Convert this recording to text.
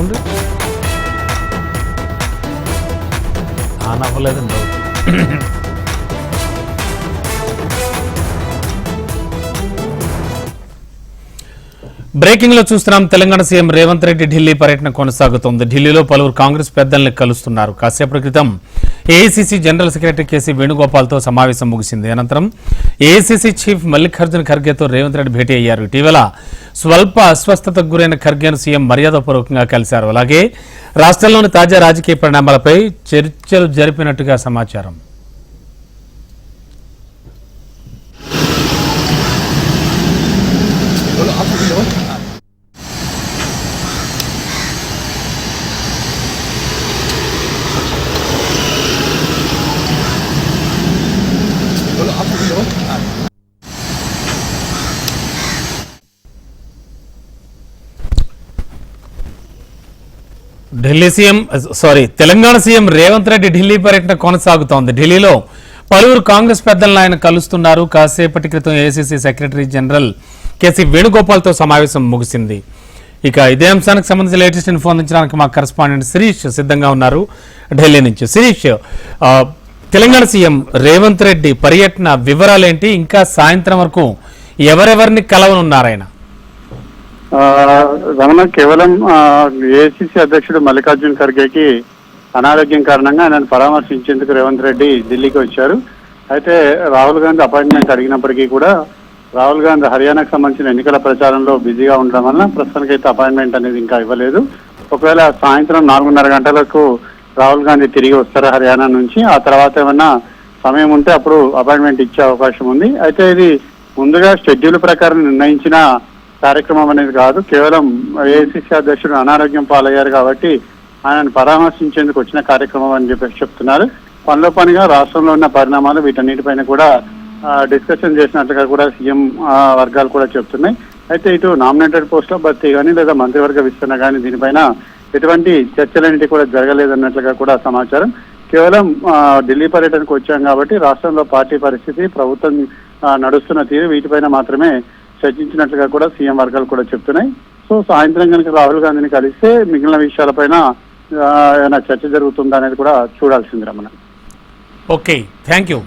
Sound on అవ్వలేదండి బ్రేకింగ్లో చూస్తున్నాం తెలంగాణ సీఎం రేవంత్ రెడ్డి ఢిల్లీ పర్యటన కొనసాగుతోంది. ఢిల్లీలో పలువురు కాంగ్రెస్ పెద్దల్ని కలుస్తున్నారు. కాసేపటి క్రితం ఏఐసీసీ జనరల్ సెక్రటరీ కేసీ వేణుగోపాల్తో సమావేశం ముగిసింది. అనంతరం ఏఐసీసీ చీఫ్ మల్లికార్జున ఖర్గేతో రేవంత్ రెడ్డి భేటీ అయ్యారు. ఇటీవల స్వల్ప అస్వస్థతకు గురైన ఖర్గేను సీఎం మర్యాదపూర్వకంగా కలిశారు. అలాగే రాష్ట్రంలోని తాజా రాజకీయ పరిణామాలపై చర్చలు జరిపినట్టుగా సమాచారం. Delhi CM sorry Telangana CM Revanth Reddy Delhi పర్యటన కొనసాగుతోంది. ఢిల్లీలో పలువురు కాంగ్రెస్ పెద్దలను ఆయన కలుస్తున్నారు. కాసేపటి క్రితం ఏసీసీ సెక్రటరీ జనరల్ కేసీ వేణుగోపాల్తో సమావేశం ముగిసింది. ఇక ఇదే అంశానికి సంబంధించి లేటెస్ట్ ఇన్ఫో అందించడానికి మా కరస్పాండెంట్ శిరీష్ సిద్ధంగా ఉన్నారు ఢిల్లీ నుంచి. శిరీష్ తెలంగాణ సీఎం రేవంత్ రెడ్డి పర్యటన వివరాలేంటి? ఇంకా సాయంత్రం వరకు ఎవరెవరిని కలవనున్నారాయన? రమణ కేవలం ఏసీసీ అధ్యక్షుడు మల్లికార్జున్ ఖర్గేకి అనారోగ్యం కారణంగా ఆయనను పరామర్శించేందుకు రేవంత్ రెడ్డి ఢిల్లీకి వచ్చారు. అయితే రాహుల్ గాంధీ అపాయింట్మెంట్ అడిగినప్పటికీ కూడా రాహుల్ గాంధీ హర్యానాకు సంబంధించిన ఎన్నికల ప్రచారంలో బిజీగా ఉండడం వల్ల ప్రస్తుతానికైతే అపాయింట్మెంట్ అనేది ఇంకా ఇవ్వలేదు. ఒకవేళ సాయంత్రం నాలుగున్నర గంటలకు రాహుల్ గాంధీ తిరిగి వస్తారు హర్యానా నుంచి ఆ తర్వాత ఏమన్నా సమయం ఉంటే అప్పుడు అపాయింట్మెంట్ ఇచ్చే అవకాశం ఉంది. అయితే ఇది ముందుగా షెడ్యూల్ ప్రకారం నిర్ణయించిన కార్యక్రమం అనేది కాదు కేవలం ఏఐసిసి అధ్యక్షుడు అనారోగ్యం పాలయ్యారు కాబట్టి ఆయనను పరామర్శించేందుకు వచ్చిన కార్యక్రమం అని చెప్పేసి చెప్తున్నారు. పనిలో పనిగా రాష్ట్రంలో ఉన్న పరిణామాలు వీటన్నిటిపైన కూడా డిస్కషన్ చేసినట్లుగా కూడా సీఎం వర్గాలు కూడా చెప్తున్నాయి. అయితే ఇటు నామినేటెడ్ పోస్టుల భర్తీ కానీ లేదా మంత్రివర్గ విస్తరణ కానీ దీనిపైన ఎటువంటి చర్చలన్నిటి కూడా జరగలేదన్నట్లుగా కూడా సమాచారం. కేవలం ఢిల్లీ పర్యటనకు వచ్చాం కాబట్టి రాష్ట్రంలో పార్టీ పరిస్థితి ప్రభుత్వం నడుస్తున్న తీరు వీటిపైన మాత్రమే చర్చించినట్లుగా కూడా సీఎం వర్గాలు కూడా చెప్తున్నాయి. సో సాయంత్రం కనుక రాహుల్ గాంధీని కలిస్తే మిగిలిన విషయాలపైన ఏమైనా చర్చ జరుగుతుందా అనేది కూడా చూడాల్సింది రమణ ఓకే థ్యాంక్ యూ.